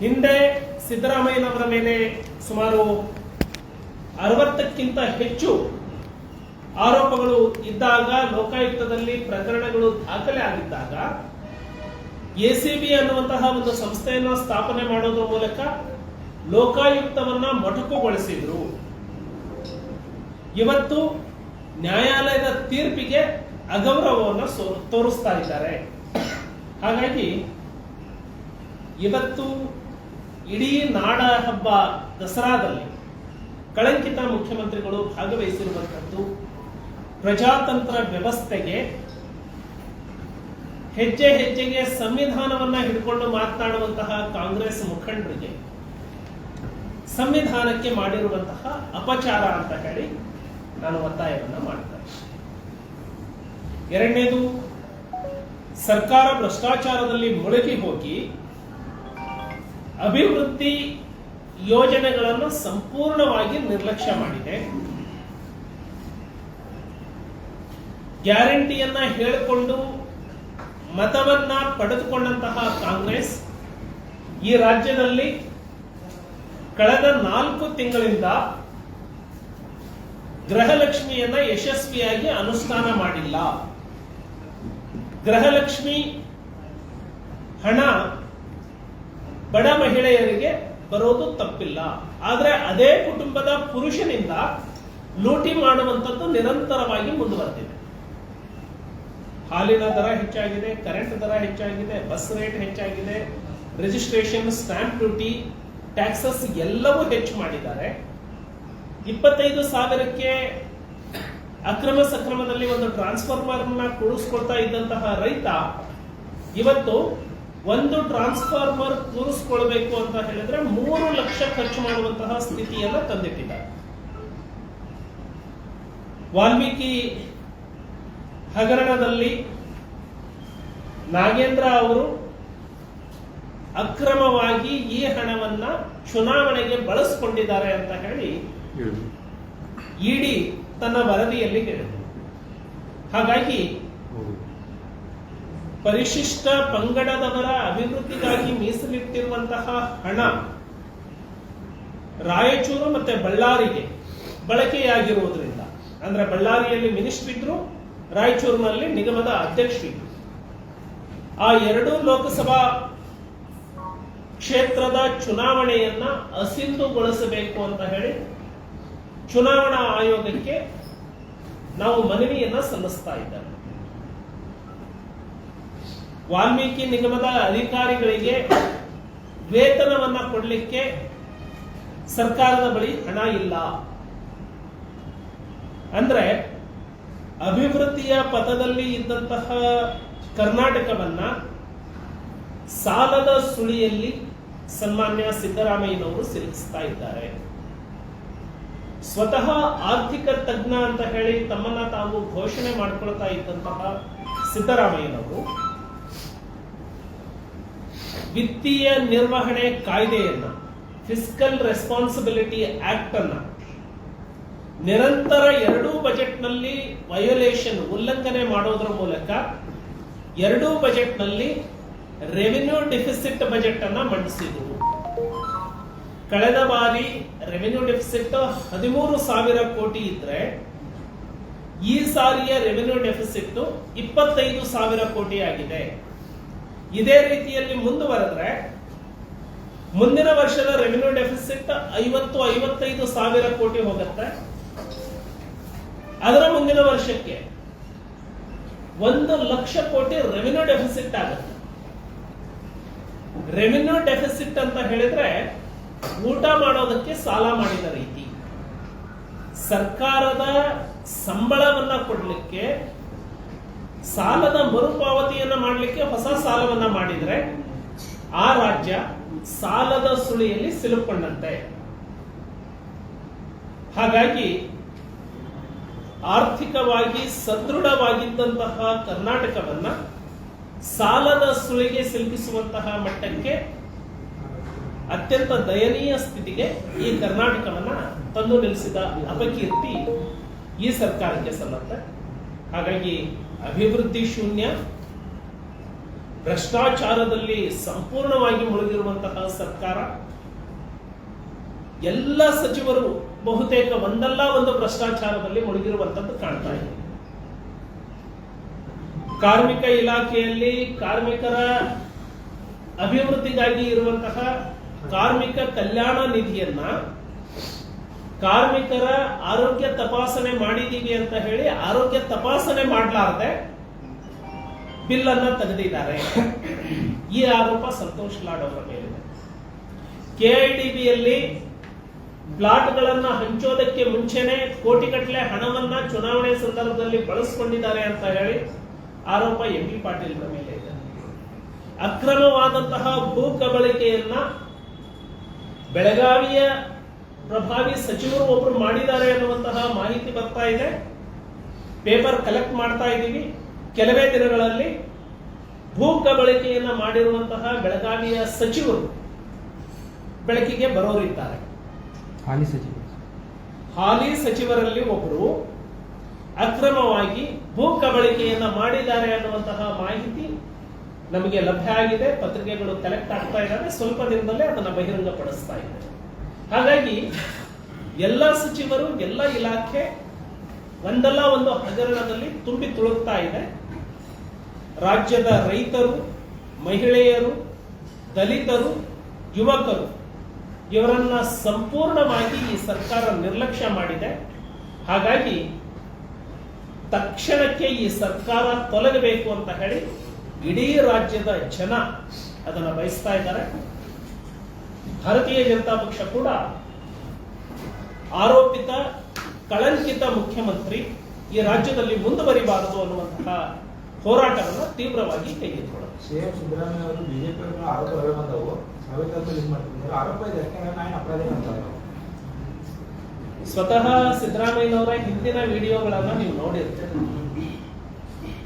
ಹಿಂದೆ ಸಿದ್ದರಾಮಯ್ಯನವರ ಮೇಲೆ ಸುಮಾರು ಅರವತ್ತಕ್ಕಿಂತ ಹೆಚ್ಚು ಆರೋಪಗಳು ಇದ್ದಾಗ ಲೋಕಾಯುಕ್ತದಲ್ಲಿ ಪ್ರಕರಣಗಳು ದಾಖಲೆ ಆಗಿದ್ದಾಗ ಎಸಿಬಿ ಅನ್ನುವಂತಹ ಒಂದು ಸಂಸ್ಥೆಯನ್ನು ಸ್ಥಾಪನೆ ಮಾಡೋದ್ರ ಮೂಲಕ ಲೋಕಾಯುಕ್ತವನ್ನ ಮೊಟಕುಗೊಳಿಸಿದ್ರು. ಇವತ್ತು ನ್ಯಾಯಾಲಯದ ತೀರ್ಪಿಗೆ ಅಗೌರವವನ್ನು ತೋರಿಸ್ತಾ ಇದ್ದಾರೆ. ಹಾಗಾಗಿ ಇವತ್ತು ಇಡೀ ನಾಡ ಹಬ್ಬ ದಸರಾದಲ್ಲಿ ಕಳಂಕಿತ ಮುಖ್ಯಮಂತ್ರಿಗಳು ಭಾಗವಹಿಸಿರುವಂಥದ್ದು ಪ್ರಜಾತಂತ್ರ ವ್ಯವಸ್ಥೆಗೆ ಹೆಜ್ಜೆ ಹೆಜ್ಜೆಗೆ ಸಂವಿಧಾನವನ್ನ ಹಿಡ್ಕೊಂಡು ಮಾತನಾಡುವಂತಹ ಕಾಂಗ್ರೆಸ್ ಮುಖಂಡರಿಗೆ ಸಂವಿಧಾನಕ್ಕೆ ಮಾಡಿರುವಂತಹ ಅಪಚಾರ ಅಂತ ಹೇಳಿ ನಾನು ಒತ್ತಾಯವನ್ನ ಮಾಡ್ತೇನೆ ಎರಡನೇದು, ಸರ್ಕಾರ ಭ್ರಷ್ಟಾಚಾರದಲ್ಲಿ ಮುಳುಗಿ ಹೋಗಿ ಅಭಿವೃದ್ಧಿ ಯೋಜನೆಗಳನ್ನು ಸಂಪೂರ್ಣವಾಗಿ ನಿರ್ಲಕ್ಷ್ಯ ಮಾಡಿದೆ. ಗ್ಯಾರಂಟಿಯನ್ನ ಹೇಳಿಕೊಂಡು ಮತವನ್ನ ಪಡೆದುಕೊಂಡಂತಹ ಕಾಂಗ್ರೆಸ್ ಈ ರಾಜ್ಯದಲ್ಲಿ ಕಳೆದ ನಾಲ್ಕು ತಿಂಗಳಿಂದ ಗೃಹಲಕ್ಷ್ಮಿಯನ್ನ ಯಶಸ್ವಿಯಾಗಿ ಅನುಷ್ಠಾನ ಮಾಡಿಲ್ಲ. ಗೃಹಲಕ್ಷ್ಮಿ ಹಣ ಬಡ ಮಹಿಳೆಯರಿಗೆ ಬರೋದು ತಪ್ಪಿಲ್ಲ. ಆದರೆ ಅದೇ ಕುಟುಂಬದ ಪುರುಷನಿಂದ ಲೂಟಿ ಮಾಡುವಂಥದ್ದು ನಿರಂತರವಾಗಿ ಮುಂದುವರೆದಿದೆ. ಹಾಲಿನ ದರ ಹೆಚ್ಚಾಗಿದೆ ಕರೆಂಟ್ ದರ ಹೆಚ್ಚಾಗಿದೆ ಬಸ್ ರೇಟ್ ಹೆಚ್ಚಾಗಿದೆ ರಿಜಿಸ್ಟ್ರೇಷನ್ ಸ್ಟ್ಯಾಂಪ್ ಡ್ಯೂಟಿ ಟ್ಯಾಕ್ಸಸ್ ಎಲ್ಲವೂ ಹೆಚ್ಚು ಮಾಡಿದ್ದಾರೆ. ಇಪ್ಪತ್ತೈದು ಸಾವಿರಕ್ಕೆ ಅಕ್ರಮ ಸಕ್ರಮದಲ್ಲಿ ಒಂದು ಟ್ರಾನ್ಸ್ಫಾರ್ಮರ್ ಕೂಡಿಸ್ಕೊಳ್ತಾ ಇದ್ದಂತಹ ರೈತ ಇವತ್ತು ಒಂದು ಟ್ರಾನ್ಸ್ಫಾರ್ಮರ್ ಕೂರಿಸ್ಕೊಳ್ಬೇಕು ಅಂತ ಹೇಳಿದ್ರೆ ಮೂರು ಲಕ್ಷ ಖರ್ಚು ಮಾಡುವಂತಹ ಸ್ಥಿತಿಯನ್ನ ತಂದಿಟ್ಟಿದ್ದಾರೆ. ವಾಲ್ಮೀಕಿ ಹಗರಣದಲ್ಲಿ ನಾಗೇಂದ್ರ ಅವರು ಅಕ್ರಮವಾಗಿ ಈ ಹಣವನ್ನ ಚುನಾವಣೆಗೆ ಬಳಸ್ಕೊಂಡಿದ್ದಾರೆ ಅಂತ ಹೇಳಿ ಇಡಿ ತನ್ನ ವರದಿಯಲ್ಲಿ ಹೇಳಿದೆ ಹಾಗಾಗಿ ಪರಿಶಿಷ್ಟ ಪಂಗಡದವರ ಅಭಿವೃದ್ಧಿಗಾಗಿ ಮೀಸಲಿಟ್ಟಿರುವಂತಹ ಹಣ ರಾಯಚೂರು ಮತ್ತೆ ಬಳ್ಳಾರಿಗೆ ಬಳಕೆಯಾಗಿರುವುದರಿಂದ. ಅಂದ್ರೆ ಬಳ್ಳಾರಿಯಲ್ಲಿ ಮಿನಿಸ್ಟರ್ ಇದ್ರು, ರಾಯಚೂರಿನಲ್ಲಿ ನಿಗಮದ ಅಧ್ಯಕ್ಷರಿದ್ರು ಆ ಎರಡೂ ಲೋಕಸಭಾ ಕ್ಷೇತ್ರದ ಚುನಾವಣೆಯನ್ನ ಅಸಿಂಧುಗೊಳಿಸಬೇಕು ಅಂತ ಹೇಳಿ ಚುನಾವಣಾ ಆಯೋಗಕ್ಕೆ ನಾವು ಮನವಿಯನ್ನ ಸಲ್ಲಿಸ್ತಾ ಇದ್ದೇವೆ. ವಾಲ್ಮೀಕಿ ನಿಗಮದ ಅಧಿಕಾರಿಗಳಿಗೆ ವೇತನವನ್ನ ಕೊಡಲಿಕ್ಕೆ ಸರ್ಕಾರದ ಬಳಿ ಹಣ ಇಲ್ಲ. ಅಂದ್ರೆ ಅಭಿವೃದ್ಧಿಯ ಪಥದಲ್ಲಿ ಇದ್ದಂತಹ ಕರ್ನಾಟಕವನ್ನ ಸಾಲದ ಸುಳಿಯಲ್ಲಿ ಸನ್ಮಾನ್ಯ ಸಿದ್ದರಾಮಯ್ಯನವರು ಸಿಲುಕಿಸ್ತಾ ಇದ್ದಾರೆ. ಸ್ವತಃ ಆರ್ಥಿಕ ತಜ್ಞ ಅಂತ ಹೇಳಿ ತಮ್ಮನ್ನ ತಾವು ಘೋಷಣೆ ಮಾಡ್ಕೊಳ್ತಾ ಇದ್ದಂತಹ ಸಿದ್ದರಾಮಯ್ಯನವರು ವಿತ್ತೀಯ ನಿರ್ವಹಣೆ ಕಾಯ್ದೆಯನ್ನ ಫಿಸ್ಕಲ್ ರೆಸ್ಪಾನ್ಸಿಬಿಲಿಟಿ ಆಕ್ಟ್ ಅನ್ನ ನಿರಂತರ ಎರಡೂ ಬಜೆಟ್ನಲ್ಲಿ ವಯೋಲೇಷನ್ ಉಲ್ಲಂಘನೆ ಮಾಡೋದ್ರ ಮೂಲಕ ಎರಡೂ ಬಜೆಟ್ನಲ್ಲಿ ರೆವಿನ್ಯೂ ಡೆಫಿಸಿಟ್ ಬಜೆಟ್ ಅನ್ನ ಮಂಡಿಸಿದ್ರು ಕಳೆದ ಬಾರಿ ರೆವಿನ್ಯೂ ಡೆಫಿಸಿಟ್ ಹದಿಮೂರು ಸಾವಿರ ಕೋಟಿ ಇದ್ರೆ, ಈ ಸಾರಿಯ ರೆವಿನ್ಯೂ ಡೆಫಿಸಿಟ್ ಇಪ್ಪತ್ತೈದು ಸಾವಿರ ಕೋಟಿ ಆಗಿದೆ. ಇದೇ ರೀತಿಯಲ್ಲಿ ಮುಂದುವರೆದ್ರೆ ಮುಂದಿನ ವರ್ಷದ ರೆವಿನ್ಯೂ ಡೆಫಿಸಿಟ್ ಐವತ್ತು, ಐವತ್ತೈದು ಸಾವಿರ ಕೋಟಿ ಹೋಗುತ್ತೆ. ಅದರ ಮುಂದಿನ ವರ್ಷಕ್ಕೆ ಒಂದು ಲಕ್ಷ ಕೋಟಿ ರೆವಿನ್ಯೂ ಡೆಫಿಸಿಟ್ ಆಗುತ್ತೆ. ರೆವಿನ್ಯೂ ಡೆಫಿಸಿಟ್ ಅಂತ ಹೇಳಿದ್ರೆ ಊಟ ಮಾಡೋದಕ್ಕೆ ಸಾಲ ಮಾಡಿದ ರೀತಿ. ಸರ್ಕಾರದ ಸಂಬಳವನ್ನ ಕೊಡ್ಲಿಕ್ಕೆ ಸಾಲದ ಮರುಪಾವತಿಯನ್ನ ಮಾಡಲಿಕ್ಕೆ ಹೊಸ ಸಾಲವನ್ನ ಮಾಡಿದ್ರೆ ಆ ರಾಜ್ಯ ಸಾಲದ ಸುಳಿಯಲ್ಲಿ ಸಿಲುಕೊಂಡಂತೆ. ಹಾಗಾಗಿ ಆರ್ಥಿಕವಾಗಿ ಸದೃಢವಾಗಿದ್ದಂತಹ ಕರ್ನಾಟಕವನ್ನ ಸಾಲದ ಸುಳಿಗೆ ಸಿಲುಕಿಸುವಂತಹ ಮಟ್ಟಕ್ಕೆ ಅತ್ಯಂತ ದಯನೀಯ ಸ್ಥಿತಿಗೆ ಈ ಕರ್ನಾಟಕವನ್ನ ತಂದು ನಿಲ್ಲಿಸಿದ ಅಪಕೀರ್ತಿ ಈ ಸರ್ಕಾರಕ್ಕೆ ಸಲ್ಲತ್ತೆ. ಹಾಗಾಗಿ ಅಭಿವೃದ್ಧಿ ಶೂನ್ಯ, ಭ್ರಷ್ಟಾಚಾರದಲ್ಲಿ ಸಂಪೂರ್ಣವಾಗಿ ಮುಳುಗಿರುವಂತಹ ಸರ್ಕಾರ. ಎಲ್ಲ ಸಚಿವರು ಬಹುತೇಕ ಒಂದಲ್ಲ ಒಂದು ಭ್ರಷ್ಟಾಚಾರದಲ್ಲಿ ಮುಳುಗಿರುವಂತದ್ದು ಕಾಣ್ತಾ ಇದೆ. ಕಾರ್ಮಿಕ ಇಲಾಖೆಯಲ್ಲಿ ಕಾರ್ಮಿಕರ ಅಭಿವೃದ್ಧಿಗಾಗಿ ಇರುವಂತಹ ಕಾರ್ಮಿಕ ಕಲ್ಯಾಣ ನಿಧಿಯನ್ನ ಕಾರ್ಮಿಕರ ಆರೋಗ್ಯ ತಪಾಸಣೆ ಮಾಡಿದೀವಿ ಅಂತ ಹೇಳಿ ಆರೋಗ್ಯ ತಪಾಸಣೆ ಮಾಡಲಾರದೆ ಬಿಲ್ ಅನ್ನ ತೆಗೆದಿದ್ದಾರೆ. ಈ ಆರೋಪ ಸಂತೋಷ್ ಲಾಡ್ ಅವರ ಮೇಲಿದೆ. ಕೆಐಡಿಬಿಯಲ್ಲಿ ಪ್ಲಾಟ್ಗಳನ್ನ ಹಂಚೋದಕ್ಕೆ ಮುಂಚೆನೆ ಕೋಟಿಗಟ್ಟಲೆ ಹಣವನ್ನ ಚುನಾವಣೆ ಸಂದರ್ಭದಲ್ಲಿ ಬಳಸಿಕೊಂಡಿದ್ದಾರೆ ಅಂತ ಹೇಳಿ ಆರೋಪ ಎಂ ಬಿ ಪಾಟೀಲ್ ಮೇಲೆ ಇದೆ. ಅಕ್ರಮವಾದಂತಹ ಭೂ ಕಬಳಿಕೆಯನ್ನ ಬೆಳಗಾವಿಯ ಪ್ರಭಾವಿ ಸಚಿವರು ಒಬ್ರು ಮಾಡಿದ್ದಾರೆ ಅನ್ನುವಂತಹ ಮಾಹಿತಿ ಬರ್ತಾ ಇದೆ. ಪೇಪರ್ ಕಲೆಕ್ಟ್ ಮಾಡ್ತಾ ಇದ್ದೀವಿ. ಕೆಲವೇ ದಿನಗಳಲ್ಲಿ ಭೂ ಕಬಳಿಕೆಯನ್ನ ಮಾಡಿರುವಂತಹ ಬೆಳಗಾವಿಯ ಸಚಿವರು ಬೆಳಕಿಗೆ ಬರೋರಿದ್ದಾರೆ. ಹಾಲಿ ಸಚಿವ ಹಾಲಿ ಸಚಿವರಲ್ಲಿ ಒಬ್ಬರು ಅಕ್ರಮವಾಗಿ ಭೂ ಕಬಳಿಕೆಯನ್ನ ಮಾಡಿದ್ದಾರೆ ಅನ್ನುವಂತಹ ಮಾಹಿತಿ ನಮಗೆ ಲಭ್ಯ ಆಗಿದೆ. ಪತ್ರಿಕೆಗಳು ಕಲೆಕ್ಟ್ ಆಗ್ತಾ ಇದ್ದಾವೆ. ಸ್ವಲ್ಪ ದಿನದಲ್ಲೇ ಅದನ್ನು ಬಹಿರಂಗಪಡಿಸ್ತಾ ಇದ್ದಾರೆ ಹಾಗಾಗಿ ಎಲ್ಲ ಸಚಿವರು, ಎಲ್ಲ ಇಲಾಖೆ ಒಂದಲ್ಲ ಒಂದು ಹಗರಣದಲ್ಲಿ ತುಂಬಿ ತುಳುಕ್ತಾ ಇದೆ. ರಾಜ್ಯದ ರೈತರು, ಮಹಿಳೆಯರು, ದಲಿತರು, ಯುವಕರು ಇವರನ್ನ ಸಂಪೂರ್ಣವಾಗಿ ಈ ಸರ್ಕಾರ ನಿರ್ಲಕ್ಷ್ಯ ಮಾಡಿದೆ. ಹಾಗಾಗಿ ತಕ್ಷಣಕ್ಕೆ ಈ ಸರ್ಕಾರ ತೊಲಗಬೇಕು ಅಂತ ಹೇಳಿ ಇಡೀ ರಾಜ್ಯದ ಜನ ಅದನ್ನು ಬಯಸ್ತಾ ಇದ್ದಾರೆ. ಭಾರತೀಯ ಜನತಾ ಪಕ್ಷ ಕೂಡ ಆರೋಪಿತ ಕಳಂಕಿತ ಮುಖ್ಯಮಂತ್ರಿ ಈ ರಾಜ್ಯದಲ್ಲಿ ಮುಂದುವರಿಬಾರದು ಅನ್ನುವಂತಹ ಹೋರಾಟವನ್ನು ತೀವ್ರವಾಗಿ ಕೈಗೆತ್ತಿಕೊಳ್ಳುತ್ತೆ ಸಿಎಂ ಸಿದ್ದರಾಮಯ್ಯ ಅವರು ಬಿಜೆಪಿ ಆರೋಪ ಹೊರ ಬಂದವು. ಸಾವಿರಾರು ಆರೋಪ ಇದೆ. ಯಾಕಂದ್ರೆ ನಾನು ಅಪರಾಧಿ ಅಂತಾರೆ ಸ್ವತಃ ಸಿದ್ದರಾಮಯ್ಯನವರ ಹಿಂದಿನ ವಿಡಿಯೋಗಳನ್ನ ನೀವು ನೋಡಿರ್ತೀರಿ.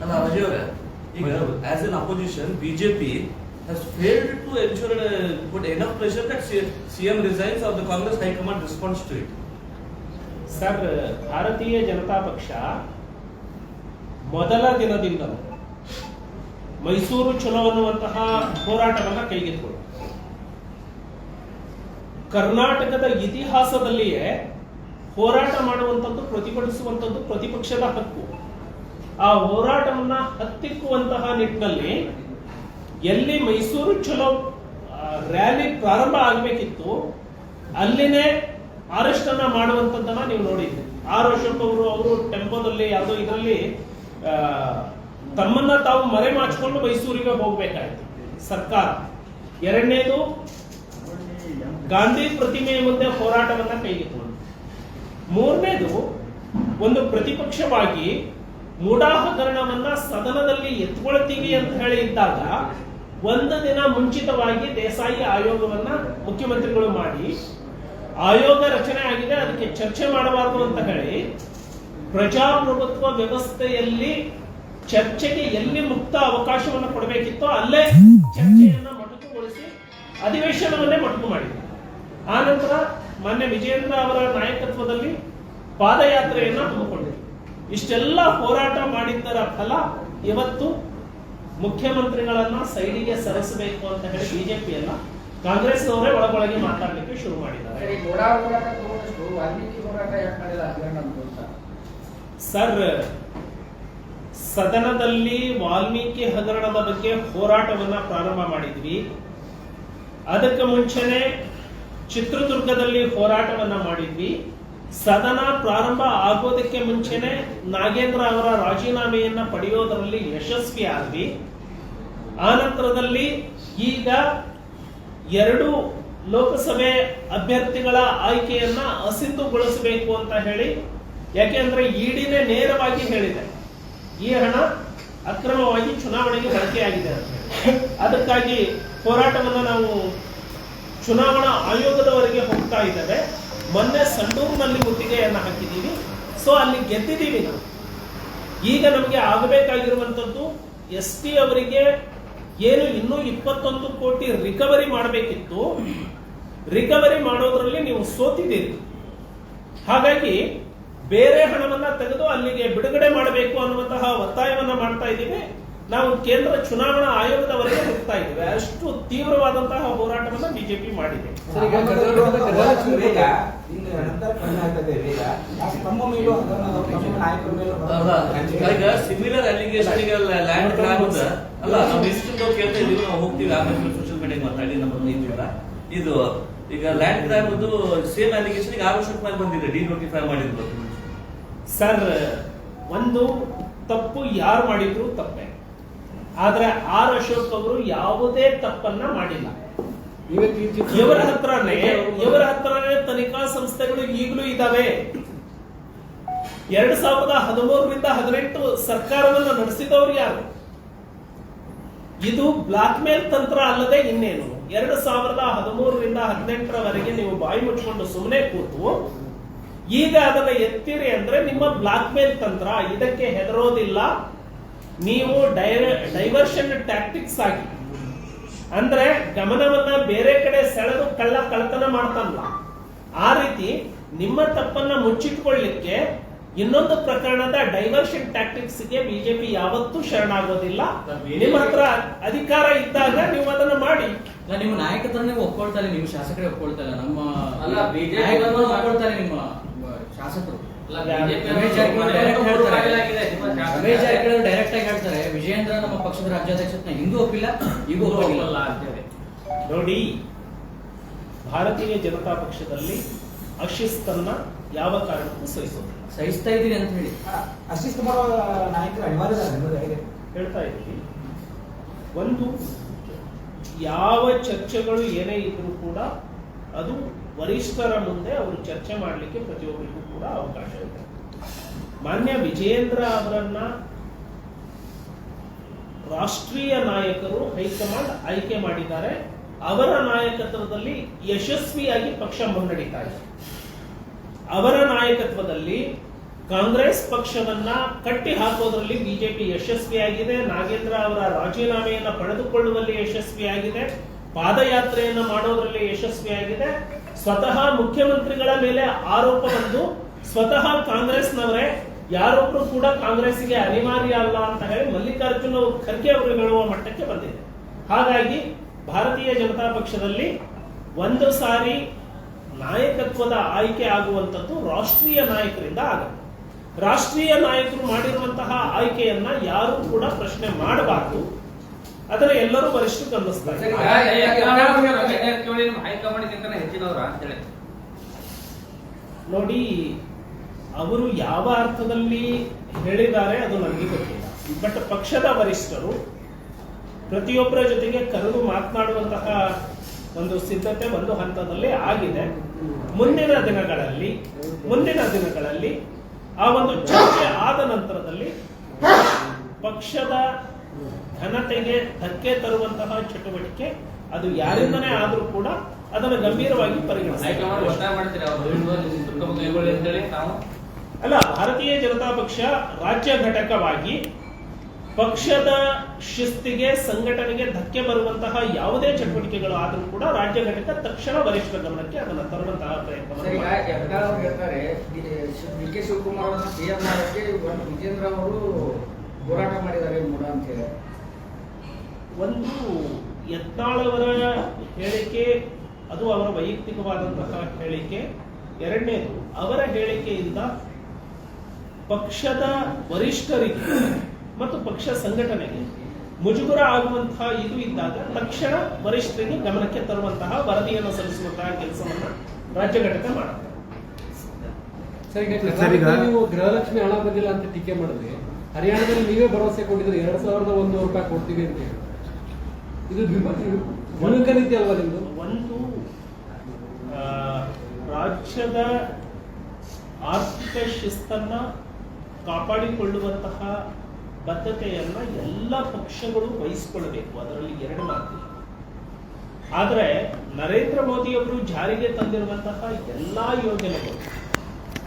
ಅಲ್ಲ ಅಜಯ್ ಅವರೇ ಈಗ as an opposition BJP has failed to ensure uh, put enough pressure that CM resigns or the Congress High Command responds to it. Sir Bharatiya Janata Paksha ಮೊದಲ ದಿನದಿಂದಲೂ ಮೈಸೂರು ಚಲೋ ಅನ್ನುವಂತಹ ಹೋರಾಟವನ್ನ ಕೈಗೆತ್ತಿಕೊಂಡು ಕರ್ನಾಟಕದ ಇತಿಹಾಸದಲ್ಲಿಯೇ ಹೋರಾಟ ಮಾಡುವಂಥದ್ದು ಪ್ರತಿಭಟಿಸುವಂಥದ್ದು ಪ್ರತಿಪಕ್ಷದ ಹಕ್ಕು ಆ ಹೋರಾಟವನ್ನ ಹತ್ತಿಕ್ಕುವಂತಹ ನಿಟ್ಟಿನಲ್ಲಿ ಎಲ್ಲಿ ಮೈಸೂರು ಚಲೋ ರ್ಯಾಲಿ ಪ್ರಾರಂಭ ಆಗಬೇಕಿತ್ತು, ಅಲ್ಲಿನೇ ಅರೆಸ್ಟ್ ಅನ್ನ ಮಾಡುವಂತದ್ದನ್ನ ನೀವು ನೋಡಿದ್ರಿ. ಆರ್ ಅಶೋಕ್ ಅವರು ಅವರು ಟೆಂಪೋದಲ್ಲಿ, ಯಾವುದೋ ಇದರಲ್ಲಿ ತಮ್ಮನ್ನ ತಾವು ಮರೆ ಮಾಚಿಕೊಂಡು ಮೈಸೂರಿಗೆ ಹೋಗ್ಬೇಕಾಯ್ತು. ಸರ್ಕಾರ. ಎರಡನೇದು, ಗಾಂಧಿ ಪ್ರತಿಮೆಯ ಮುಂದೆ ಹೋರಾಟವನ್ನ ಕೈಗೆತ್ತಿಕೊಂಡು ಮೂರನೇದು, ಒಂದು ಪ್ರತಿಪಕ್ಷವಾಗಿ ಮೂಡಾ ಹಗರಣವನ್ನ ಸದನದಲ್ಲಿ ಎತ್ಕೊಳ್ತೀವಿ ಅಂತ ಹೇಳಿ ಇದ್ದಾಗ ಒಂದು ದಿನ ಮುಂಚಿತವಾಗಿ ದೇಸಾಯಿ ಆಯೋಗವನ್ನ ಮುಖ್ಯಮಂತ್ರಿಗಳು ಮಾಡಿ, ಆಯೋಗ ರಚನೆ ಆಗಿದೆ, ಅದಕ್ಕೆ ಚರ್ಚೆ ಮಾಡಬಾರದು ಅಂತ ಹೇಳಿ ಪ್ರಜಾಪ್ರಭುತ್ವ ವ್ಯವಸ್ಥೆಯಲ್ಲಿ ಚರ್ಚೆಗೆ ಎಲ್ಲಿ ಮುಕ್ತ ಅವಕಾಶವನ್ನು ಕೊಡಬೇಕಿತ್ತೋ ಅಲ್ಲೇ ಚರ್ಚೆಯನ್ನು ಮೊಟಕುಗೊಳಿಸಿ ಅಧಿವೇಶನವನ್ನೇ ಮೊಟಕು ಮಾಡಿದೆ ಆ ನಂತರ ಮಾನ್ಯ ವಿಜೇಂದ್ರ ಅವರ ನಾಯಕತ್ವದಲ್ಲಿ ಪಾದಯಾತ್ರೆಯನ್ನ ಹಮ್ಮಿಕೊಂಡಿದೆ ಇಷ್ಟೆಲ್ಲ ಹೋರಾಟ ಮಾಡಿದ್ದರ ಫಲ ಇವತ್ತು ಮುಖ್ಯಮಂತ್ರಿಗಳನ್ನ ಸೈಡಿಗೆ ಸರಿಸಬೇಕು ಅಂತ ಹೇಳಿ ಬಿಜೆಪಿಯನ್ನ ಕಾಂಗ್ರೆಸ್ನವರೇ ಒಳಗೊಳಗೆ ಮಾತಾಡ್ಲಿಕ್ಕೆ ಶುರು ಮಾಡಿದ್ದಾರೆ. ಸರ್ ಸದನದಲ್ಲಿ ವಾಲ್ಮೀಕಿ ಹಗರಣದ ಬಗ್ಗೆ ಹೋರಾಟವನ್ನ ಪ್ರಾರಂಭ ಮಾಡಿದ್ವಿ. ಅದಕ್ಕೆ ಮುಂಚೆನೆ ಚಿತ್ರದುರ್ಗದಲ್ಲಿ ಹೋರಾಟವನ್ನ ಮಾಡಿದ್ವಿ. ಸದನ ಪ್ರಾರಂಭ ಆಗೋದಕ್ಕೆ ಮುಂಚೆನೆ ನಾಗೇಂದ್ರ ಅವರ ರಾಜೀನಾಮೆಯನ್ನ ಪಡೆಯೋದರಲ್ಲಿ ಯಶಸ್ವಿ ಆದ್ವಿ ಆನಂತರದಲ್ಲಿ ಈಗ ಎರಡು ಲೋಕಸಭೆ ಅಭ್ಯರ್ಥಿಗಳ ಆಯ್ಕೆಯನ್ನ ಅಸಿಂಧುಗೊಳಿಸಬೇಕು ಅಂತ ಹೇಳಿ, ಯಾಕೆಂದ್ರೆ ಇಡಿನೇ ನೇರವಾಗಿ ಹೇಳಿದೆ. ಈ ಹಣ ಅಕ್ರಮವಾಗಿ ಚುನಾವಣೆಗೆ ಬಳಕೆಯಾಗಿದೆ ಅದಕ್ಕಾಗಿ ಹೋರಾಟವನ್ನು ನಾವು ಚುನಾವಣಾ ಆಯೋಗದವರೆಗೆ ಹೋಗ್ತಾ ಇದ್ದೇವೆ. ಮೊನ್ನೆ ಸಂಡೂರಿನಲ್ಲಿ ಮುತ್ತಿಗೆಯನ್ನು ಹಾಕಿದ್ದೀವಿ. ಸೊ ಅಲ್ಲಿ ಗೆದ್ದಿದ್ದೀವಿ ನಾವು. ಈಗ ನಮಗೆ ಆಗಬೇಕಾಗಿರುವಂಥದ್ದು ಎಸ್ ಪಿ ಅವರಿಗೆ ಏನು ಇನ್ನೂ ಇಪ್ಪತ್ತೊಂದು ಕೋಟಿ ರಿಕವರಿ ಮಾಡಬೇಕಿತ್ತು. ರಿಕವರಿ ಮಾಡೋದ್ರಲ್ಲಿ ನೀವು ಸೋತಿದ್ದೀರಿ. ಹಾಗಾಗಿ ಬೇರೆ ಹಣವನ್ನ ತೆಗೆದು ಅಲ್ಲಿಗೆ ಬಿಡುಗಡೆ ಮಾಡಬೇಕು ಅನ್ನುವಂತಹ ಒತ್ತಾಯವನ್ನ ಮಾಡ್ತಾ ಇದ್ದೀವಿ. ನಾವು ಕೇಂದ್ರ ಚುನಾವಣಾ ಆಯೋಗದವರೆಗೆ ಹೋಗ್ತಾ ಇದ್ದೇವೆ. ಅಷ್ಟು ತೀವ್ರವಾದಂತಹ ಹೋರಾಟವನ್ನ ಬಿಜೆಪಿ ಮಾಡಿದೆ. ಸಿಮಿಲರ್ ಅಲಿಗೇಷನ್ ಲ್ಯಾಂಡ್ ಗ್ರಾಮ್ ಅಲ್ಲ ನಾವು ಎಷ್ಟು ಕೇಳ್ತಾ ಇದೀವಿ ನಾವು ಹೋಗ್ತೀವಿ. ಆಮೇಲೆ ಸೋಷಿಯಲ್ ಮೀಡಿಯಾ ಮಾತಾಡಿ ನಮ್ಮನ್ನ ಇದ್ದೀವಲ್ಲ ಇದು ಈಗ ಲ್ಯಾಂಡ್ ಗ್ರಾಮ್ ಸೇಮ್ ಅಲಿಗೇಷನ್ ಈಗ ಆರು ವರ್ಷಕ್ಕೆ ಮೇಲೆ ಬಂದಿದೆ. ಡಿ ನೋಟಿಫೈ ಮಾಡಿದ್ರು ಸರ್ ಒಂದು ತಪ್ಪು ಯಾರು ಮಾಡಿದ್ರು ತಪ್ಪೆ. ಆದ್ರೆ ಆರ್ ಅಶೋಕ್ ಅವರು ಯಾವುದೇ ತಪ್ಪನ್ನ ಮಾಡಿಲ್ಲ. ಇವರ ಹತ್ರನೇ ಇವರ ಹತ್ರನೇ ತನಿಖಾ ಸಂಸ್ಥೆಗಳು ಈಗಲೂ ಇದಾವೆ. ಎರಡ್ ಸಾವಿರದ ಹದಿಮೂರರಿಂದ ಹದಿನೆಂಟು ಸರ್ಕಾರವನ್ನು ನಡೆಸಿದವರು ಯಾರು? ಇದು ಬ್ಲಾಕ್ ಮೇಲ್ ತಂತ್ರ ಅಲ್ಲದೆ ಇನ್ನೇನು? ಎರಡು ಸಾವಿರದ ಹದಿಮೂರರಿಂದ ಹದಿನೆಂಟರವರೆಗೆ ನೀವು ಬಾಯಿ ಮುಚ್ಕೊಂಡು ಸುಮ್ಮನೆ ಕೂತು ಈಗ ಅದನ್ನ ಎತ್ತಿರಿ ಅಂದ್ರೆ ನಿಮ್ಮ ಬ್ಲಾಕ್ ಮೇಲ್ ತಂತ್ರ ಇದಕ್ಕೆ ಹೆದರೋದಿಲ್ಲ. ನೀವು ಡೈವರ್ಷನ್ ಟ್ಯಾಕ್ಟಿಕ್ಸ್ ಆಗಿ. ಅಂದ್ರೆ ಗಮನವನ್ನ ಬೇರೆ ಕಡೆ ಸೆಳೆದು ಕಳ್ಳ ಕಳ್ಳತನ ಮಾಡ್ತಾನಲ್ಲ ಆ ರೀತಿ ನಿಮ್ಮ ತಪ್ಪನ್ನ ಮುಚ್ಚಿಟ್ಕೊಳ್ಳಿಕ್ಕೆ ಇನ್ನೊಂದು ಪ್ರಕರಣದ ಡೈವರ್ಷನ್ ಟ್ಯಾಕ್ಟಿಕ್ಸ್ಗೆ ಬಿಜೆಪಿ ಯಾವತ್ತೂ ಶರಣಾಗೋದಿಲ್ಲ. ನಿಮ್ಮ ಹತ್ರ ಅಧಿಕಾರ ಇದ್ದಾಗ ನೀವು ಅದನ್ನ ಮಾಡಿ. ನಿಮ್ಮ ನಾಯಕತ್ವನೇ ಒಪ್ಕೊಳ್ತಾರೆ ನಿಮ್ಮ ಶಾಸಕರೇ ಒಪ್ಕೊಳ್ತಾರೆ ನಮ್ಮ ಅಲ್ಲ, ಬಿಜೆಪಿ ಒಪ್ಕೊಳ್ತಾರೆ ನಿಮ್ಮ ಶಾಸಕರು. ರಮೇಶ್ ಜಾರಕಿಹೊಳಿ ಡೈರೆಕ್ಟ್ ಆಗಿ ಹೇಳ್ತಾರೆ ವಿಜಯೇಂದ್ರ ನಮ್ಮ ಪಕ್ಷದ ರಾಜ್ಯಾಧ್ಯಕ್ಷನ ಹಿಂದೂ ಒಪ್ಪಿಲ್ಲ ಈಗ ಒಪ್ಪಿಲ್ಲ. ಅಂತೇಳಿ. ನೋಡಿ ಭಾರತೀಯ ಜನತಾ ಪಕ್ಷದಲ್ಲಿ ಅಶಿಸ್ತನ್ನ ಯಾವ ಕಾರಣಕ್ಕೂ ಸಹಿಸೋದಿಲ್ಲ. ಸಹಿಸ್ತಾ ಇದ್ದೀರಿ ಅಂತ ಹೇಳಿ. ಅಶಿಸ್ತು ಮಾಡುವ ನಾಯಕರು ಅನಿವಾರ್ಯ ಹೇಳ್ತಾ ಇದ್ದೀವಿ ಒಂದು ಯಾವ ಚರ್ಚೆಗಳು ಏನೇ ಇದ್ರೂ ಕೂಡ ಅದು ವರಿಷ್ಠರ ಮುಂದೆ ಅವರು ಚರ್ಚೆ ಮಾಡಲಿಕ್ಕೆ ಪ್ರತಿಯೊಬ್ಬರಿಗೂ ಕೂಡ ಅವಕಾಶ ಇದೆ. ಮಾನ್ಯ ವಿಜಯೇಂದ್ರ ಅವರನ್ನ ರಾಷ್ಟ್ರೀಯ ನಾಯಕರು ಹೈಕಮಾಂಡ್ ಆಯ್ಕೆ ಮಾಡಿದ್ದಾರೆ. ಅವರ ನಾಯಕತ್ವದಲ್ಲಿ ಯಶಸ್ವಿಯಾಗಿ ಪಕ್ಷ ಮುನ್ನಡೀತಾ ಇದೆ. ಅವರ ನಾಯಕತ್ವದಲ್ಲಿ ಕಾಂಗ್ರೆಸ್ ಪಕ್ಷವನ್ನ ಕಟ್ಟಿ ಹಾಕೋದ್ರಲ್ಲಿ ಬಿಜೆಪಿ ಯಶಸ್ವಿಯಾಗಿದೆ. ನಾಗೇಂದ್ರ ಅವರ ರಾಜೀನಾಮೆಯನ್ನ ಪಡೆದುಕೊಳ್ಳುವಲ್ಲಿ ಯಶಸ್ವಿಯಾಗಿದೆ. ಪಾದಯಾತ್ರೆಯನ್ನ ಮಾಡೋದ್ರಲ್ಲಿ ಯಶಸ್ವಿಯಾಗಿದೆ. ಸ್ವತಃ ಮುಖ್ಯಮಂತ್ರಿಗಳ ಮೇಲೆ ಆರೋಪ ಬಂದು ಸ್ವತಃ ಕಾಂಗ್ರೆಸ್ನವರೇ, ಯಾರೊಬ್ರು ಕೂಡ ಕಾಂಗ್ರೆಸ್ಗೆ ಅನಿವಾರ್ಯ ಅಲ್ಲ ಅಂತ ಹೇಳಿ ಮಲ್ಲಿಕಾರ್ಜುನ ಖರ್ಗೆ ಅವರು ಹೇಳುವ ಮಟ್ಟಕ್ಕೆ ಬಂದಿದೆ. ಹಾಗಾಗಿ ಭಾರತೀಯ ಜನತಾ ಪಕ್ಷದಲ್ಲಿ ಒಂದು ಸಾರಿ ನಾಯಕತ್ವದ ಆಯ್ಕೆ ಆಗುವಂಥದ್ದು ರಾಷ್ಟ್ರೀಯ ನಾಯಕರಿಂದ ಆಗುತ್ತೆ ರಾಷ್ಟ್ರೀಯ ನಾಯಕರು ಮಾಡಿರುವಂತಹ ಆಯ್ಕೆಯನ್ನ ಯಾರು ಕೂಡ ಪ್ರಶ್ನೆ ಮಾಡಬಾರದು. ಅದನ್ನ ಎಲ್ಲರೂ ಹೈಕಮಾಂಡ್ಗಿಂತ ಹೆಚ್ಚಿನವ್ರ ಅಂತೇಳಿ ನೋಡಿ ಅವರು ಯಾವ ಅರ್ಥದಲ್ಲಿ ಹೇಳಿದ್ದಾರೆ ಅದು ನನಗೆ ಗೊತ್ತಿಲ್ಲ. ಬಟ್ ಪಕ್ಷದ ವರಿಷ್ಠರು ಪ್ರತಿಯೊಬ್ಬರ ಜೊತೆಗೆ ಕರೆದು ಮಾತನಾಡುವಂತಹ ಒಂದು ಸಿದ್ಧತೆ ಒಂದು ಹಂತದಲ್ಲಿ ಆಗಿದೆ. ಮುಂದಿನ ದಿನಗಳಲ್ಲಿ ಮುಂದಿನ ದಿನಗಳಲ್ಲಿ ಆ ಒಂದು ಚರ್ಚೆ ಆದ ನಂತರದಲ್ಲಿ ಪಕ್ಷದ ಘನತೆಗೆ ಧಕ್ಕೆ ತರುವಂತಹ ಚಟುವಟಿಕೆ ಅದು ಯಾರಿಂದನೇ ಆದ್ರೂ ಕೂಡ ಅದನ್ನು ಗಂಭೀರವಾಗಿ ಪರಿಗಣಿಸಿ ಅಲ್ಲ ಭಾರತೀಯ ಜನತಾ ಪಕ್ಷ ರಾಜ್ಯ ಘಟಕವಾಗಿ ಪಕ್ಷದ ಶಿಸ್ತಿಗೆ ಸಂಘಟನೆಗೆ ಧಕ್ಕೆ ಬರುವಂತಹ ಯಾವುದೇ ಚಟುವಟಿಕೆಗಳು ಆದರೂ ಕೂಡ ರಾಜ್ಯ ಘಟಕ ತಕ್ಷಣ ವರಿಷ್ಠ ಗಮನಕ್ಕೆ ಅದನ್ನು ತರುವಂತಹ ಪ್ರಯತ್ನ ಹೇಳ್ತಾರೆ ಡಿ ಕೆ ಶಿವಕುಮಾರ್ ಸಿಎಂ ಮಾಡೋಕ್ಕೆ ಇವತ್ತು ವಿಜೇಂದ್ರ ಅವರು ಹೋರಾಟ ಮಾಡಿದ್ದಾರೆ ಮೂಡ ಅಂತ ಹೇಳಿ. ಒಂದು ಯತ್ನಾಳವರ ಹೇಳಿಕೆ ಅದು ಅವರ ವೈಯಕ್ತಿಕವಾದಂತಹ ಹೇಳಿಕೆ. ಎರಡನೇದು ಅವರ ಹೇಳಿಕೆಯಿಂದ ಪಕ್ಷದ ವರಿಷ್ಠರಿಗೆ ಮತ್ತು ಪಕ್ಷ ಸಂಘಟನೆಗೆ ಮುಜುಗರ ಆಗುವಂತಹ ಇದು ಇದ್ದಾಗ ತಕ್ಷಣ ವರಿಷ್ಠರಿಗೆ ಗಮನಕ್ಕೆ ತರುವಂತಹ ವರದಿಯನ್ನು ಸಲ್ಲಿಸುವಂತಹ ಕೆಲಸವನ್ನ ರಾಜ್ಯ ಘಟಕ ಮಾಡುತ್ತೆ. ನೀವು ಗೃಹಲಕ್ಷ್ಮಿ ಹಣ ಬಂದಿಲ್ಲ ಅಂತ ಟೀಕೆ ಮಾಡಿದ್ರಿ. ಹರಿಯಾಣದಲ್ಲಿ ನೀವೇ ಭರವಸೆ ಕೊಟ್ಟಿದ್ರೆ ಎರಡ್ ಸಾವಿರದ ಒಂದು ರೂಪಾಯಿ ಕೊಡ್ತೀವಿ ಅಂತ ಹೇಳಿ. ಇದು ದ್ವಿಮ- ದ್ವಿಮುಖ ನೀತಿ ಅಲ್ವಾ ಒಂದು ರಾಜ್ಯದ ಆರ್ಥಿಕ ಶಿಸ್ತನ್ನ ಕಾಪಾಡಿಕೊಳ್ಳುವಂತಹ ಬದ್ಧತೆಯನ್ನ ಎಲ್ಲ ಪಕ್ಷಗಳು ವಹಿಸಿಕೊಳ್ಳಬೇಕು ಅದರಲ್ಲಿ ಎರಡು ಮಾತಿಲ್ಲ ಆದರೆ ನರೇಂದ್ರ ಮೋದಿ ಅವರು ಜಾರಿಗೆ ತಂದಿರುವಂತಹ ಎಲ್ಲಾ ಯೋಜನೆಗಳು,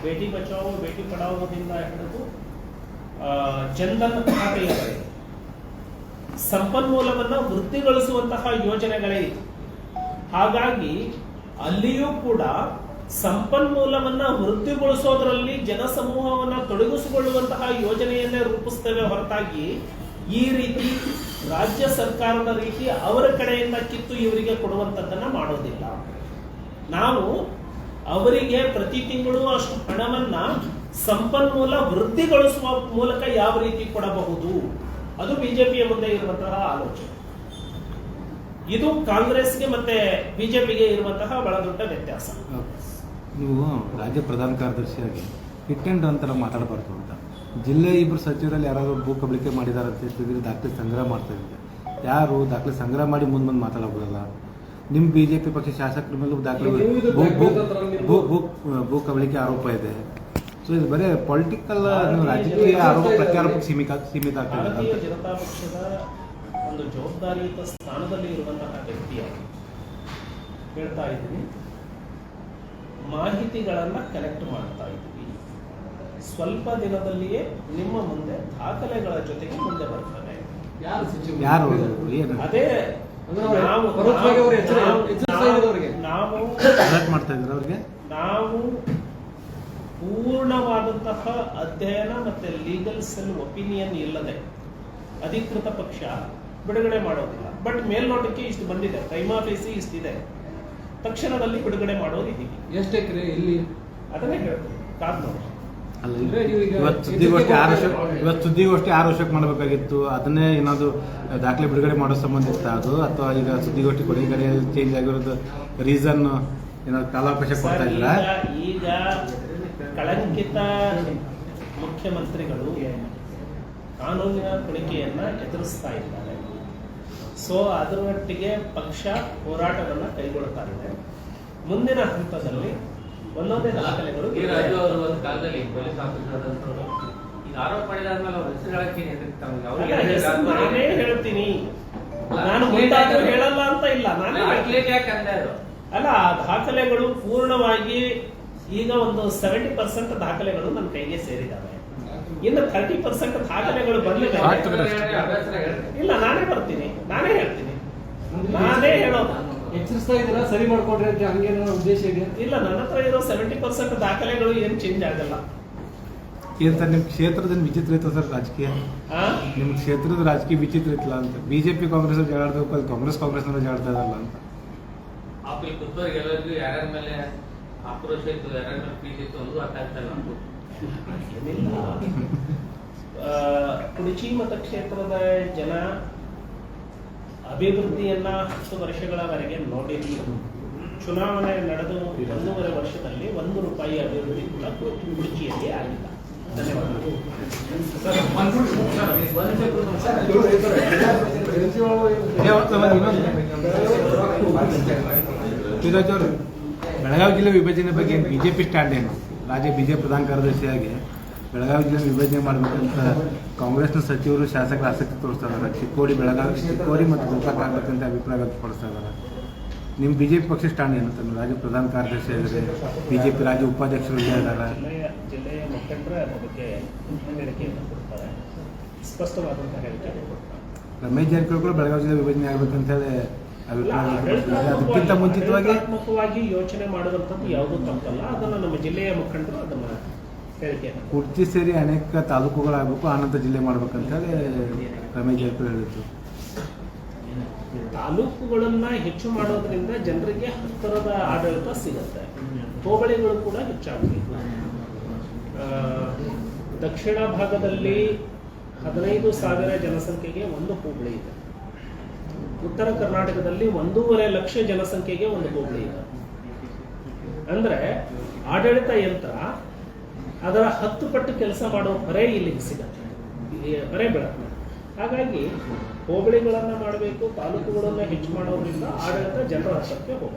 ಬೇಟಿ ಬಚಾವೋ, ಬೇಟಿ ಪಡಾವೋದಿಂದ ಹಿಡಿದು ಜನ್ಧನ್ ಖಾತೆಯವರೆಗೆ ಸಂಪನ್ಮೂಲವನ್ನ ವೃತ್ತಿಗೊಳಿಸುವಂತಹ ಯೋಜನೆಗಳೇ ಇದೆ ಹಾಗಾಗಿ ಅಲ್ಲಿಯೂ ಕೂಡ ಸಂಪನ್ಮೂಲವನ್ನ ವೃತ್ತಿಗೊಳಿಸೋದ್ರಲ್ಲಿ ಜನಸಮೂಹವನ್ನ ತೊಡಗಿಸಿಕೊಳ್ಳುವಂತಹ ಯೋಜನೆಯನ್ನೇ ರೂಪಿಸ್ತೇವೆ ಹೊರತಾಗಿ ಈ ರೀತಿ ರಾಜ್ಯ ಸರ್ಕಾರದ ರೀತಿ ಅವರ ಕಡೆಯಿಂದ ಕಿತ್ತು ಇವರಿಗೆ ಕೊಡುವಂಥದ್ದನ್ನ ಮಾಡೋದಿಲ್ಲ. ನಾವು ಅವರಿಗೆ ಪ್ರತಿ ತಿಂಗಳು ಅಷ್ಟು ಹಣವನ್ನ ಸಂಪನ್ಮೂಲ ವೃದ್ಧಿಗೊಳಿಸುವ ಮೂಲಕ ಯಾವ ರೀತಿ ಕೊಡಬಹುದು? ಅದು ಬಿಜೆಪಿಯ ಮುಂದೆ ಇರುವಂತಹ ಆಲೋಚನೆ. ಇದು ಕಾಂಗ್ರೆಸ್ಗೆ ಮತ್ತೆ ಬಿಜೆಪಿಗೆ ಇರುವಂತಹ ಬಹಳ ದೊಡ್ಡ ವ್ಯತ್ಯಾಸ. ನೀವು ರಾಜ್ಯ ಪ್ರಧಾನ ಕಾರ್ಯದರ್ಶಿಯಾಗಿ ಹಿಟ್ ಅಂಡ್ ರನ್ ಥರ ಮಾತಾಡಬಾರ್ದು ಅಂತ. ಜಿಲ್ಲೆ ಇಬ್ಬರು ಸಚಿವರಲ್ಲಿ ಯಾರಾದರೂ ಭೂ ಕಬಳಿಕೆ ಮಾಡಿದ್ದಾರೆ ಅಂತ ಹೇಳ್ತಿದ್ರೆ ದಾಖಲೆ ಸಂಗ್ರಹ ಮಾಡ್ತಾ ಇದ್ದಾರೆ. ಯಾರು ದಾಖಲೆ ಸಂಗ್ರಹ ಮಾಡಿ ಮುಂದೆ ಮುಂದೆ ಮಾತಾಡಬಹುದಲ್ಲ ನಿಮ್ಮ ಬಿ ಜೆ ಪಿ ಪಕ್ಷ ಶಾಸಕರ ಮೇಲೂ ದಾಖಲೆ ಭೂ ಕಬಳಿಕೆ ಆರೋಪ ಇದೆ. ಸೊ ಇದು ಬರೀ ಪೊಲಿಟಿಕಲ್ ರಾಜಕೀಯ ಆರೋಪ ಪ್ರಚಾರ ಸೀಮಿತ ಸೀಮಿತ ಆಗ್ತದೆ ಭಾರತೀಯ ಜನತಾ ಪಕ್ಷದ ಒಂದು ಜವಾಬ್ದಾರಿಯುತ ಸ್ಥಾನದಲ್ಲಿ ಇರುವಂತಹ ವ್ಯಕ್ತಿಯಾಗಿ ಹೇಳ್ತಾ ಇದ್ದೀನಿ. ಮಾಹಿತಿಗಳನ್ನ ಕಲೆಕ್ಟ್ ಮಾಡ್ತಾ ಇದ್ದೀವಿ. ಸ್ವಲ್ಪ ದಿನದಲ್ಲಿಯೇ ನಿಮ್ಮ ಮುಂದೆ ದಾಖಲೆಗಳ ಜೊತೆಗೆ ಮುಂದೆ ಬರ್ತಾರೆ ಯಾರು ಅದೇ ನಾವು ಮಾಡ್ತಾ ಇದ್ದೀವಿ ಅವ್ರಿಗೆ. ನಾವು ಪೂರ್ಣವಾದಂತಹ ಅಧ್ಯಯನ ಮತ್ತೆ ಲೀಗಲ್ ಸೆಲ್ ಒಪಿನಿಯನ್ ಇಲ್ಲದೆ ಅಧಿಕೃತ ಪಕ್ಷ ಬಿಡುಗಡೆ ಮಾಡೋದಿಲ್ಲ. ಬಟ್ ಮೇಲ್ನೋಟಕ್ಕೆ ಇಷ್ಟು ಬಂದಿದೆ. ಕೈಮಾಫೇಸಿ ಇಷ್ಟಿದೆ ತಕ್ಷಣದಲ್ಲಿ ಬಿಡುಗಡೆ ಮಾಡೋದಿದ್ದೀವಿ ಎಷ್ಟು ಎಕರೆ ಇಲ್ಲಿ? ಅದನ್ನೇ ಹೇಳ್ತೀವಿ ಕಾದ್ ನೋಡಿ. ಅಲ್ಲ ಈಗ ಇವತ್ತು ಸುದ್ದಿಗೋಷ್ಠಿ ಆರು ವರ್ಷ ಇವತ್ತು ಸುದ್ದಿಗೋಷ್ಠಿ ಆರು ವರ್ಷಕ್ಕೆ ಮಾಡಬೇಕಾಗಿತ್ತು. ಅದನ್ನೇ ಏನಾದ್ರು ದಾಖಲೆ ಬಿಡುಗಡೆ ಮಾಡೋ ಸಂಬಂಧ ಇತ್ತ ಅದು ಅಥವಾ ಈಗ ಸುದ್ದಿಗೋಷ್ಠಿ ಕೊಡಿ. ಕಡೆ ಚೇಂಜ್ ಆಗಿರೋದು ರೀಸನ್ ಏನಾದ್ರು ಕಾಲಾವಕಾಶ ಕೊಡ್ತಾ ಇಲ್ಲ. ಈಗ ಕಳಂಕಿತ ಮುಖ್ಯಮಂತ್ರಿಗಳು ಕಾನೂನಿನ ಕುಣಿಕೆಯನ್ನ ಎದುರಿಸ್ತಾ ಇದ್ದಾರೆ. ಸೊ ಅದರ ಮಟ್ಟಿಗೆ ಪಕ್ಷ ಹೋರಾಟವನ್ನ ಕೈಗೊಳ್ತಾ ಇದೆ. ಮುಂದಿನ ಹಂತದಲ್ಲಿ ಒಂದೊಂದೇ ದಾಖಲೆಗಳು ಈ ರಾಜು ಅವರು ಒಂದು ಕಾಲದಲ್ಲಿ ಪೊಲೀಸ್ ಆಫೀಸರ್ ಈಗ ಆರೋಪ ಮಾಡಿದಾದ್ಮೇಲೆ ಅವ್ರ ಹೆಸರು ಹೇಳಕ್ಕೆ ನಾನೇ ಹೇಳ್ತೀನಿ. ನಾನು ಮುಂದಾದ್ರೂ ಹೇಳಲ್ಲ ಅಂತ ಇಲ್ಲ ನಾನು ಹೇಳ್ತೀನಿ. ಅಟ್ಲೀಸ್ಟ್ ಯಾಕೆ ಅಂದೆ? ಅಲ್ಲ ಆ ದಾಖಲೆಗಳು ಪೂರ್ಣವಾಗಿ ಈಗ ಒಂದು ಸೆವೆಂಟಿ ಪರ್ಸೆಂಟ್ ದಾಖಲೆಗಳು ನನ್ನ ಕೈಗೆ ಸೇರಿದ್ದಾವೆ. ಇನ್ನು ಥರ್ಟಿ ಪರ್ಸೆಂಟ್ ದಾಖಲೆಗಳು ಬಂದ ಆಯ್ತು. ಮೇಲೆ ಹೇಳ್ರಿ, ಅಭ್ಯಾಸ ಹೇಳ್ರಿ. ಇಲ್ಲ ನಾನೇ ಬರ್ತೀನಿ. ನಾನೇ ಹೇಳ್ತೀನಿ. ನಾನೇ ಹೇಳೋದು. ಎಚ್ಚರಿಸ್ತಾ ಇದ್ದೀರಾ? ಸರಿ ಮಾಡ್ಕೊಡ್ರಿ ಅಂತ ಹಂಗೇನೋ ಉದ್ದೇಶ ಇದೆ. ಇಲ್ಲ ನನ್ನ ಹತ್ರ ಇರೋ ಸೆವೆಂಟಿ ಪರ್ಸೆಂಟ್ ದಾಖಲೆಗಳು ಏನು ಚೇಂಜ್ ಆಗಲ್ಲ. ಏನ್ ಸರ್ ನಿಮ್ಮ ಕ್ಷೇತ್ರದ ವಿಚಿತ್ರ ಇತ್ತು ಸರ್ ರಾಜಕೀಯ? ನಿಮ್ ನಿಮ್ಮ ಕ್ಷೇತ್ರದ ರಾಜಕೀಯ ವಿಚಿತ್ರ ಇತ್ತಲ್ಲ ಅಂತ. ಬಿಜೆಪಿ ಕಾಂಗ್ರೆಸ್ ಜಗಾಡ್ಬೇಕು ಅದು ಕಾಂಗ್ರೆಸ್ ಕಾಂಗ್ರೆಸ್ ಜಗಾಡ್ತಾ ಇದಾರಲ್ಲ ಅಂತ. ಆಕ್ರೋಶ ಇತ್ತು ಯಾರಾದ್ರೂ ಮೇಲೆ ಇತ್ತು ಅನ್ನೋದು ಅರ್ಥ ಆಗ್ತಾ ನಮ್ಗೂ. ಕುಡಚಿ ಮತಕ್ಷೇತ್ರದ ಜನ ಅಭಿವೃದ್ಧಿಯನ್ನ ಹತ್ತು ವರ್ಷಗಳವರೆಗೆ ನೋಡಿರಲಿಲ್ಲ ಚುನಾವಣೆ ನಡೆದು ಒಂದೂವರೆ ವರ್ಷದಲ್ಲಿ ಒಂದು ರೂಪಾಯಿ ಅಭಿವೃದ್ಧಿ ಕೂಡ ಕುಡಚಿಯಲ್ಲಿ ಆಗಿಲ್ಲ ಧನ್ಯವಾದಗಳು ಬೆಳಗಾವಿ ಜಿಲ್ಲೆ ವಿಭಜನೆ ಬಗ್ಗೆ ಬಿಜೆಪಿ ಸ್ಟ್ಯಾಂಡ್ ಏನು? ರಾಜ್ಯ ಬಿಜೆಪಿ ಪ್ರಧಾನ ಕಾರ್ಯದರ್ಶಿಯಾಗಿ ಬೆಳಗಾವಿ ಜಿಲ್ಲೆ ವಿಭಜನೆ ಮಾಡಬೇಕಂತ ಕಾಂಗ್ರೆಸ್ನ ಸಚಿವರು ಶಾಸಕರು ಆಸಕ್ತಿ ತೋರಿಸ್ತಾ ಇದ್ದಾರೆ. ಚಿಕ್ಕೋಡಿ ಬೆಳಗಾವಿ ಚಿಕ್ಕೋಡಿ ಮತ್ತು ಗೋಕಾಕ್ ಆಗಬೇಕಂತ ಅಭಿಪ್ರಾಯ ವ್ಯಕ್ತಪಡಿಸ್ತಾ ಇದ್ದಾರೆ. ನಿಮ್ಮ ಬಿಜೆಪಿ ಪಕ್ಷ ಸ್ಟ್ಯಾಂಡ್ ಏನು? ತಮ್ಮ ರಾಜ್ಯ ಪ್ರಧಾನ ಕಾರ್ಯದರ್ಶಿ ಆಗಿದ್ದಾರೆ ಬಿಜೆಪಿ ರಾಜ್ಯ ಉಪಾಧ್ಯಕ್ಷರು ಇದ್ದಾರೆ. ರಮೇಶ್ ಜಾರಕಿಹೊಳಿ ಕೂಡ ಬೆಳಗಾವಿ ಜಿಲ್ಲೆ ವಿಭಜನೆ ಆಗಬೇಕಂತ ಹೇಳಿ ಅದಕ್ಕಿಂತ ಮುಂಚಿತವಾಗಿ ಯೋಚನೆ ಮಾಡುವಂಥದ್ದು ಯಾವುದೂ ತಪ್ಪಲ್ಲ. ಅದನ್ನ ನಮ್ಮ ಜಿಲ್ಲೆಯ ಮುಖಂಡರು ಅದನ್ನ ಕುರ್ಚಿ ಸೇರಿ ಅನೇಕ ತಾಲೂಕುಗಳಾಗಬೇಕು ಆನಂದ ಜಿಲ್ಲೆ ಮಾಡ್ಬೇಕಂತ ಹೇಳಿ ರಮೇಶ್ ಜಾರಕಿಹೊಳಿ ಹೇಳಿದ್ರು. ತಾಲೂಕುಗಳನ್ನ ಹೆಚ್ಚು ಮಾಡೋದ್ರಿಂದ ಜನರಿಗೆ ಹತ್ತಿರದ ಆಡಳಿತ ಸಿಗುತ್ತೆ. ಹೋಬಳಿಗಳು ಕೂಡ ಹೆಚ್ಚಾಗಬೇಕು ಆ, ದಕ್ಷಿಣ ಭಾಗದಲ್ಲಿ ಹದಿನೈದು ಸಾವಿರ ಜನಸಂಖ್ಯೆಗೆ ಒಂದು ಹೋಬಳಿ ಇದೆ. ಉತ್ತರ ಕರ್ನಾಟಕದಲ್ಲಿ ಒಂದೂವರೆ ಲಕ್ಷ ಜನಸಂಖ್ಯೆಗೆ ಒಂದು ಹೋಬಳಿ ಇದೆ. ಅಂದ್ರೆ ಆಡಳಿತ ಯಂತ್ರ ಅದರ ಹತ್ತು ಪಟ್ಟು ಕೆಲಸ ಮಾಡೋ ಹೊರೆ ಇಲ್ಲಿಗೆ ಸಿಗತ್ತೆ. ಹೊರೆ ಬೆಳಕು. ಹಾಗಾಗಿ ಹೋಬಳಿಗಳನ್ನ ಮಾಡಬೇಕು, ತಾಲೂಕುಗಳನ್ನ ಹೆಚ್ಚು ಮಾಡೋದ್ರಿಂದ ಆಡಳಿತ ಜನರ ಹತ್ತಕ್ಕೆ ಹೋಗುತ್ತೆ.